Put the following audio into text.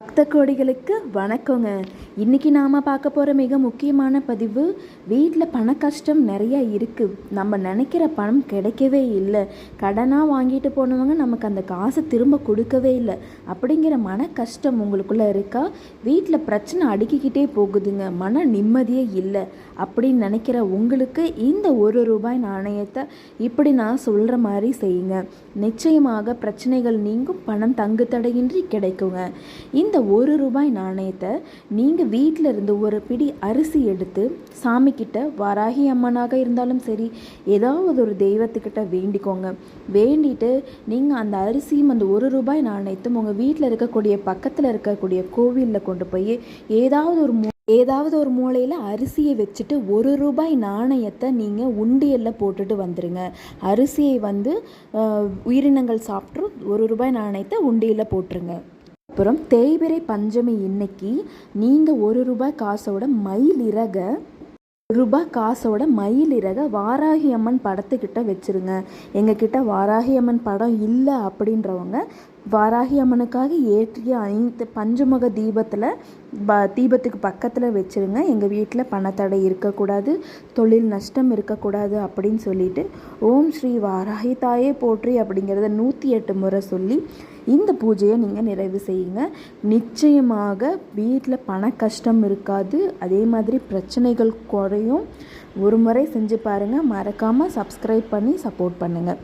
பக்த கோடிகளுக்கு வணக்கங்க. இன்றைக்கி நாம் பார்க்க போகிற மிக முக்கியமான பதிவு வீட்டில் பண கஷ்டம் நிறையா இருக்குது நம்ம நினைக்கிற பணம் கிடைக்கவே இல்லை. கடனாக வாங்கிட்டு போனவங்க நமக்கு அந்த காசை திரும்ப கொடுக்கவே இல்லை. அப்படிங்கிற மன கஷ்டம் உங்களுக்குள்ளே இருக்கா? வீட்டில் பிரச்சனை அடுக்கிக்கிட்டே போகுதுங்க. மன நிம்மதியே இல்லை. அப்படின்னு நினைக்கிற உங்களுக்கு இந்த ஒரு ரூபாய் நாணயத்தை இப்படி நான் சொல்கிற மாதிரி செய்யுங்க. நிச்சயமாக பிரச்சனைகள் நீங்கும் பணம் தங்கு தடையின்றி கிடைக்குங்க. இந்த ஒரு ரூபாய் நாணயத்தை நீங்கள் வீட்டில் இருந்து ஒரு பிடி அரிசி எடுத்து சாமிக்கிட்ட வாராகி அம்மனாக இருந்தாலும் சரி ஏதாவது ஒரு தெய்வத்துக்கிட்ட வேண்டிக்கோங்க. வேண்டிட்டு நீங்கள் அந்த அரிசியும் அந்த ஒரு ரூபாய் நாணயத்தும் உங்கள் வீட்டில் இருக்கக்கூடிய பக்கத்தில் இருக்கக்கூடிய கோவிலில் கொண்டு போய் ஏதாவது ஒரு மூ ஏதாவது ஒரு மூலையில் அரிசியை வச்சுட்டு ஒரு ரூபாய் நாணயத்தை நீங்கள் உண்டியலில் போட்டுட்டு வந்துடுங்க அரிசியை வந்து உயிரினங்கள் சாப்பிட்ரும் ஒரு ரூபாய் நாணயத்தை உண்டியலில் போட்டுருங்க. அப்புறம் தேய்பிறை பஞ்சமி இன்னைக்கு நீங்கள் ஒரு ரூபாய் காசோட மயில் இறக ரூபாய் காசோட மயில் இறக வாராகி அம்மன் படத்துக்கிட்ட வச்சுருங்க. எங்ககிட்ட வாராகி அம்மன் படம் இல்லை அப்படின்றவங்க வாராகி அம்மனுக்காக ஏற்றிய ஐந்து பஞ்சமுக தீபத்தில் ப தீபத்துக்கு பக்கத்தில் வச்சிருங்க. எங்கள் வீட்டில் பணத்தடை இருக்கக்கூடாது தொழில் நஷ்டம் இருக்கக்கூடாது அப்படின்னு சொல்லிட்டு ஓம் ஸ்ரீ வாராகி தாயே போற்றி அப்படிங்கிறத நூற்றி எட்டு முறை சொல்லி இந்த பூஜையை நீங்கள் நிறைவு செய்யுங்க. நிச்சயமாக வீட்டில் பண கஷ்டம் இருக்காது. அதே மாதிரி பிரச்சனைகள் முறையும் ஒரு முறை செஞ்சு பாருங்கள் மறக்காமல் சப்ஸ்கிரைப் பண்ணி சப்போர்ட் பண்ணுங்கள்